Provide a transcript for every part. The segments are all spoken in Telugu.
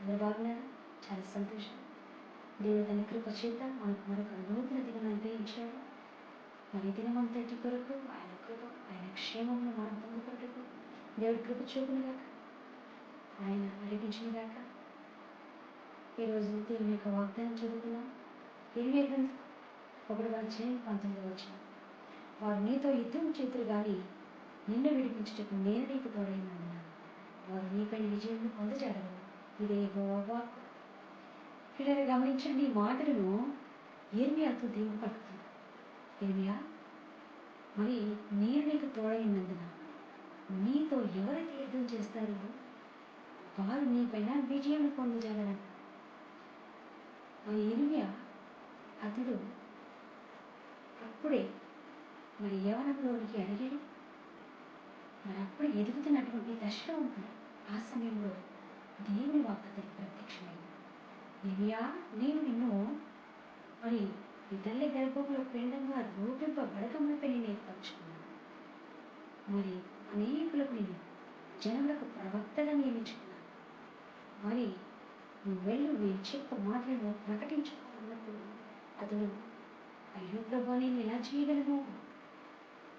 అందరు బాగున్నారు? చాలా సంతోషం. దేవుడు తన కృప చేత మనకు మరొక నూతన దినం అనుగ్రహించాడు. మరి దినమంతటి కొరకు ఆయన కృప ఆయన క్షేమమును మనం పొందుకుంటూ దేవుడి కృప చూపునుగాక ఆయన నడిపించిన ఈరోజు దేవుని యొక్క వాగ్దానం చదువుకున్నాం. ఇరవై గ్రంథం ఒకటి అధ్యాయం పంతొమ్మిది వచ్చిన వారు నీతో యుద్ధం చేతులు కానీ నిన్ను విడిపించటకు నేను నీకు తోడైనా ఉన్నాను నీపైన విజయం పొందజాడరు ఇదే బాబా పిల్లలు గమనించండి ఈ మాటలను ఏర్మియాతో దేవుడు పలుకుతుంది. ఏమియా మరి నేను నీకు తోడైనందున నీతో ఎవరైతే యుద్ధం చేస్తారో వారు నీపైన విజయం పొందజాలరంట మరి ఇర్మియా అతడు అప్పుడే మరి యవనంలోనికి అడిగాడు. మరి అప్పుడే ఎదుగుతున్నటువంటి దశలో ఉన్నాడు ఆ సమయంలో దేవుని వాక్ అతనికి ప్రత్యక్షమైంది దివ్యా నేను నిన్ను మరి ఇతరుల గర్భంలో పిండంగా రూపింపబడకములపై నేను ఏర్పరచుకున్నాను మరి అనేకులకు నేను జనములకు ప్రవక్తగా నియమించుకున్నాను. మరి నువ్వు వెళ్ళు నేను చెప్పు మాటలను ప్రకటించుకున్నప్పుడు అతను అయ్యో ప్రభా నేను ఎలా చేయగలను?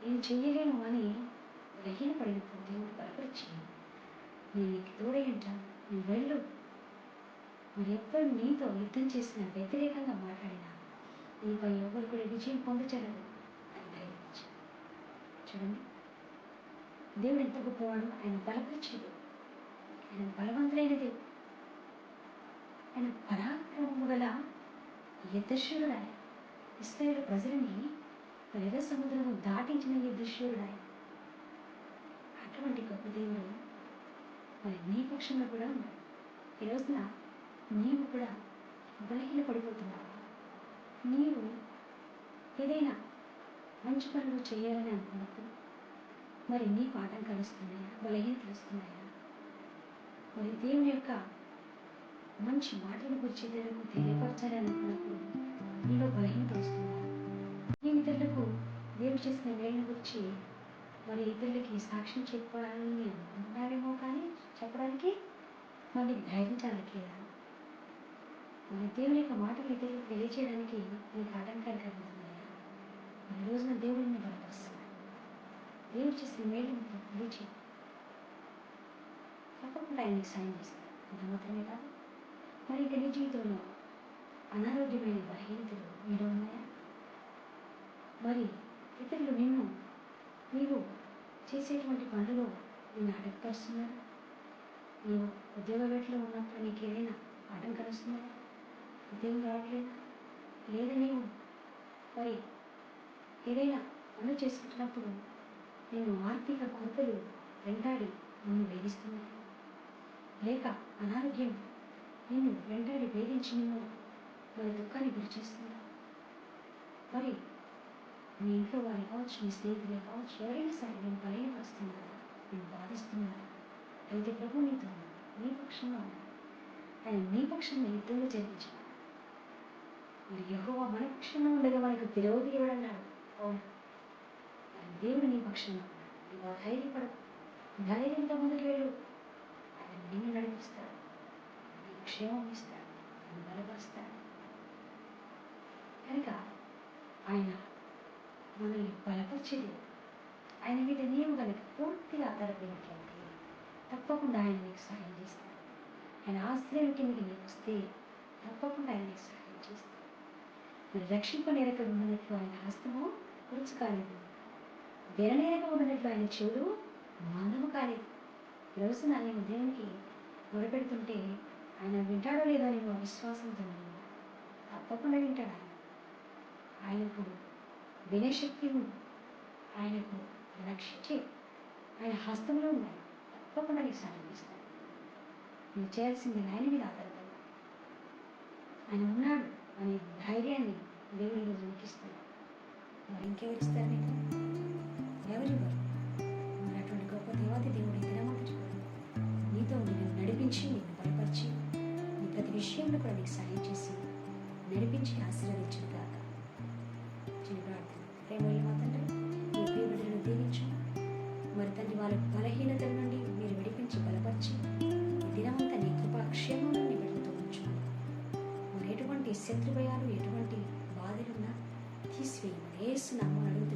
నేను చేయలేను అని రహీన పడినప్పుడు దేవుడు బలపరిచి నేను నీకు తోడేయంట నువ్వు వెళ్ళు. మరి ఎప్పుడు నీతో యుద్ధం చేసిన వ్యతిరేకంగా మాట్లాడినా? నీపై ఎవరు కూడా విజయం పొందచరదు అని ధైర్యించాడు చూడండి దేవుడు ఎంత గొప్పవాడు ఆయన బలపరిచేది ఆయన బలవంతులైన దేవుడు ఆయన పరాక్రమము గల యుద్ధశూరుడు ఆయన. ఇస్రాయేల్ ప్రజలని ఎర్ర సముద్రము దాటించిన యుద్ధశూరుడు ఆయన. అటువంటి గొప్ప దేవుడు మరి నీ పక్షంలో కూడా ఉన్నాడు. ఈ రోజున నీవు కూడా బలహీన పడిపోతున్నావు. నీవు ఏదైనా మంచి పనులు చేయాలని అనుకున్నప్పుడు మరి నీకు ఆటంకాలు వస్తున్నాయా బలహీనతలు వస్తున్నాయా? మరి దేవుని యొక్క మంచి మాటల గురించి ఇతరులకు తెలియపరచాలి అనుకున్నప్పుడు నీలో బలహీనత వస్తుందా నీవు ఇతరులకు దేవుడు చేసిన మేలుని గురించి మరి ఇతరులకి సాక్ష్యం చెప్పాలని అనుకుంటున్నారేమో కానీ చెప్పడానికి మనకి నీకు ధైర్యం చాలట్లేదా మరి దేవుని యొక్క మాటలు ఇతరులకు తెలియచేయడానికి నీకు ఆటంకాలు కలుగుతున్నాయా? మన రోజున దేవుడిని బలపరుస్తున్నా దేవుడు చేసిన మేలు రుచి తప్పకుండా ఆయన సాయం చేస్తాను అంత మాత్రమే కాదు. మరి ఇక నీ జీవితంలో అనారోగ్యమైన బలహీనతలు మీలో ఉన్నాయా? మరి ఇతరులు నిన్ను నీవు చేసేటువంటి పనులు నిన్ను అడగపరుస్తున్నాను. నువ్వు ఉద్యోగ వేటలో ఉన్నప్పుడు నీకు ఏదైనా ఆటంకాలు వస్తున్నాయా ఉద్యోగం రావట్లేదా. లేదా నీవు మరి ఏదైనా పనులు చేసుకుంటున్నప్పుడు నేను ఆర్థిక కొరతలు వెంటాడి నిన్ను వేధిస్తున్నాయి లేక అనారోగ్యం నిన్ను వెంటాడి వేధించి నిన్ను మరి దుఃఖాన్ని గురి చేస్తుందా మరి మీ ఇంట్లో వారు కావచ్చు మీ స్నేహితులే కావచ్చు ఎవరైనా సరే నేను బలహీనపరుస్తున్నారా నేను బాధిస్తున్నాను అయితే ప్రభు నీతో ఉన్నాడు. నీ పక్షంలో ఉన్నాను ఆయన నీ పక్షంలో యుద్ధంలో జరిగించాడు మరి యెహోవా మన పక్షంలో ఉండగా మనకు విరోధి ఎవడన్నాడు అవును దేవుడు నీ పక్షంలో ఉన్నాడు నీవు ధైర్యపడకు ధైర్యంతో ముందుకు వెళ్ళు ఆయన నిన్ను నడిపిస్తాడు నీ క్షేమం ఇస్తాడు నిన్ను బలపరుస్తాడు కనుక ఆయన మనల్ని బలపరిచేది ఆయన మీద నీవు కనుక పూర్తిగా ఆధారపడినట్లయితే తప్పకుండా ఆయన నీకు సహాయం చేస్తాడు ఆయన ఆశ్రయం కిందకి నీకు వస్తే తప్పకుండా ఆయన నీకు సహాయం చేస్తాడు మరి రక్షింపనేరక ఉన్నట్లు ఆయన హస్తము రుచి కాలేదు విననేరక ఉన్నట్లు ఆయన చెవులు మందము కాలేదు ఈ రోజున నేను దేవునికి మొరపెడుతుంటే ఆయన వింటాడో లేదో నేను విశ్వాసంతో తప్పకుండా వింటాడు ఆయన వినే ఉంది ఆయనకు రక్షించి ఆయన హస్తంలో ఉన్నాయి. తప్పకుండా నీకు సాయం నేను నువ్వు చేయాల్సింది ఆయన మీద ఆధారపడి ఆయన ఉన్నాడు అనే ధైర్యాన్ని దేవుడి ఈరోజు నీకు ఇస్తున్నాడు మరి ఇంకెవరు ఇస్తారు నీకు? ఎవరు మరి అటువంటి గొప్ప దేవాది దేవుడు ఈ నీతో నేను నడిపించి నేను బలపరిచి నీ ప్రతి విషయంలో కూడా నీకు సహాయం చేసి నడిపించి ఆశీర్వదించును శత్రుభయాలు ఎటువంటి బాధలున్నా తీసివేయమని ఏసు నామం అడుగుతున్నాను